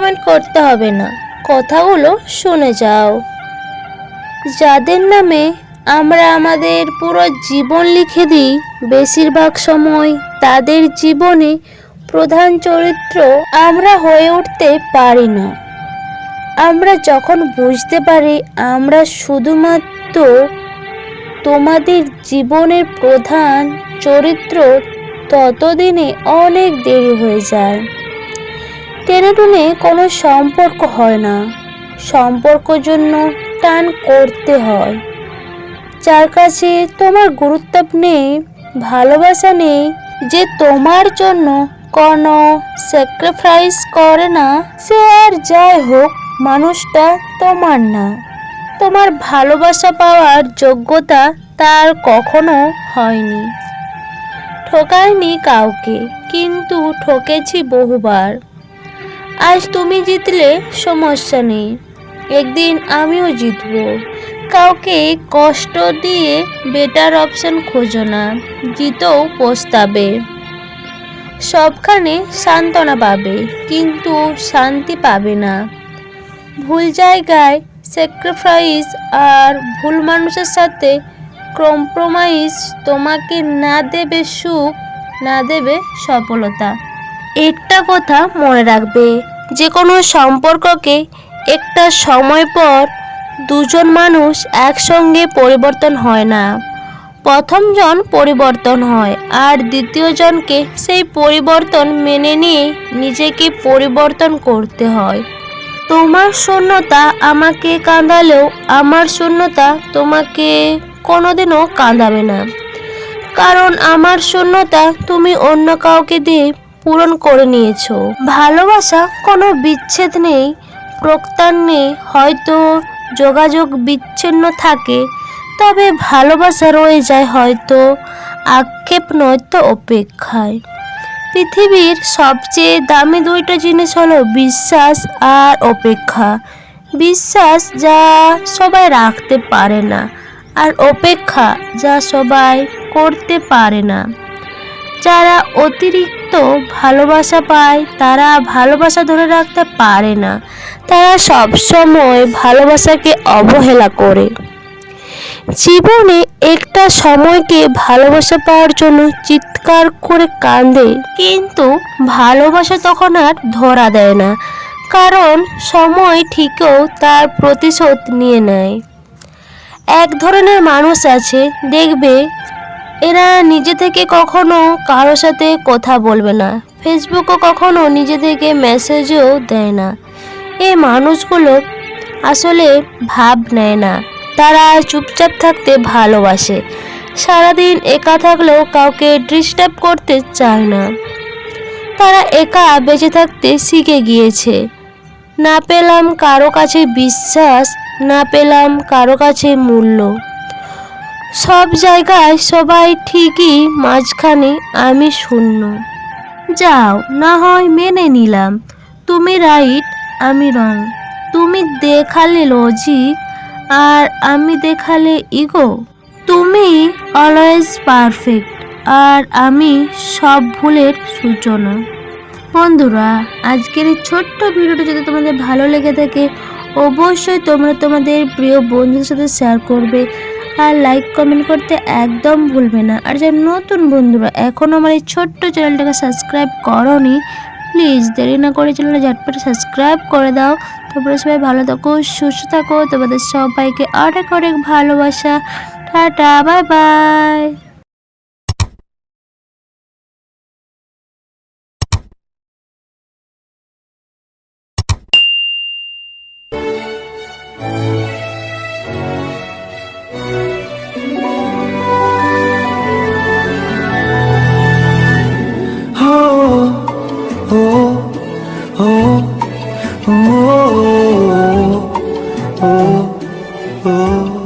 Comment করতে হবে না। কথাগুলো শুনে যাও। যাদের নামে আমরা আমাদের পুরো জীবন লিখে দিই, বেশিরভাগ সময় তাদের জীবনে প্রধান চরিত্র আমরা হয়ে উঠতে পারি না। আমরা যখন বুঝতে পারি আমরা শুধুমাত্র তোমাদের জীবনের প্রধান চরিত্র, ততদিনে অনেক দেরি হয়ে যায়। টেনে টুনে কোনো সম্পর্ক হয় না। সম্পর্ক জন্য টান করতে হয়। যার কাছে তোমার গুরুত্ব নেই, ভালোবাসা নেই, যে তোমার জন্য কোনো স্যাক্রিফাইস করে না, সে আর যাই হোক, মানুষটা তোমার না। তোমার ভালোবাসা পাওয়ার যোগ্যতা তার কখনো হয়নি। ঠকায়নি কাউকে, কিন্তু ঠকেছি বহুবার। আজ তুমি জিতলে সমস্যা নেই। একদিন আমিও জিতব। কাউকে কষ্ট দিয়ে বেটার অপশন খোঁজো না, জিতেও পস্তাবে। সবখানে সান্ত্বনা পাবে, কিন্তু শান্তি পাবে না। ভুল জায়গায় স্যাক্রিফাইস আর ভুল মানুষের সাথে কম্প্রোমাইজ তোমাকে না দেবে সুখ, না দেবে সফলতা। একটা কথা মনে রাখবে যে কোনো সম্পর্ককে একটা সময় পর দুজন মানুষ একসঙ্গে পরিবর্তন হয় না। প্রথমজন পরিবর্তন হয় আর দ্বিতীয়জনকে সেই পরিবর্তন মেনে নিয়ে নিজেকে পরিবর্তন করতে হয়। তোমার শূন্যতা আমাকে কাঁদালেও আমার শূন্যতা তোমাকে কোনোদিনও কাঁদাবে না। কারণ আমার শূন্যতা তুমি অন্য কাউকে দিয়ে পূরণ করে নিয়েছো। ভালোবাসা কোনো বিচ্ছেদ নেই প্রক্তার নেই। হয়তো যোগাযোগ বিচ্ছিন্ন থাকে, তবে ভালোবাসা রয়ে যায় হয়তো। আক্ষেপ নয়তো অপেক্ষায়। পৃথিবীর সবচেয়ে দামি দুইটা জিনিস হলো বিশ্বাস আর অপেক্ষা। বিশ্বাস যা সবাই রাখতে পারে না, আর অপেক্ষা যা সবাই করতে পারে না। যারা অতিরিক্ত ভালোবাসা পায়, তারা ভালোবাসা ধরে রাখতে পারে না। তারা সবসময় ভালোবাসাকে অবহেলা করে। জীবনে একটা সময়কে ভালোবাসা পাওয়ার জন্য চিৎকার করে কাঁদে, কিন্তু ভালোবাসা তখন আর ধরা দেয় না, কারণ সময় ঠিকও তার প্রতিশোধ নিয়ে নেয়। এক ধরনের মানুষ আছে, দেখবে এরা নিজে থেকে কখনো কারোর সাথে কথা বলবে না। ফেসবুকও কখনো নিজে থেকে মেসেজও দেয় না। এই মানুষগুলো আসলে ভাব নেয় না। তারা চুপচাপ থাকতে ভালোবাসে। সারাদিন একা থাকলেও কাউকে ডিস্টার্ব করতে চায় না। তারা একা বেঁচে থাকতে শিখে গিয়েছে। না পেলাম কারও কাছে বিশ্বাস, না পেলাম কারও কাছে মূল্য। সব জায়গায় সবাই ঠিকই, মাঝখানে আমি শূন্য। যাও, না হয় মেনে নিলাম। তুমি রাইট, আমি রং। তুমি দেখালে লজিক আর আমি দেখালে ইগো। তুমি অলওয়েজ পারফেক্ট, আর আমি সব ভুলের সূচনা। বন্ধুরা, আজকের এই ছোট্ট ভিডিওটা যদি তোমাদের ভালো লেগে থাকে, অবশ্যই তোমরা তোমাদের প্রিয় বন্ধুদের সাথে শেয়ার করবে। আর লাইক কমেন্ট করতে একদম ভুলবে না। আর যারা নতুন বন্ধুরা এখনও আমার এই ছোট্ট চ্যানেলটাকে সাবস্ক্রাইব করনি প্লিজ দেরি না করে চ্যানেলটা ঝটপট সাবস্ক্রাইব করে দাও। তারপরে সবাই ভালো থাকো, সুস্থ থাকো। তোমাদের সবাইকে অনেক অনেক ভালোবাসা। Tata bye bye oh.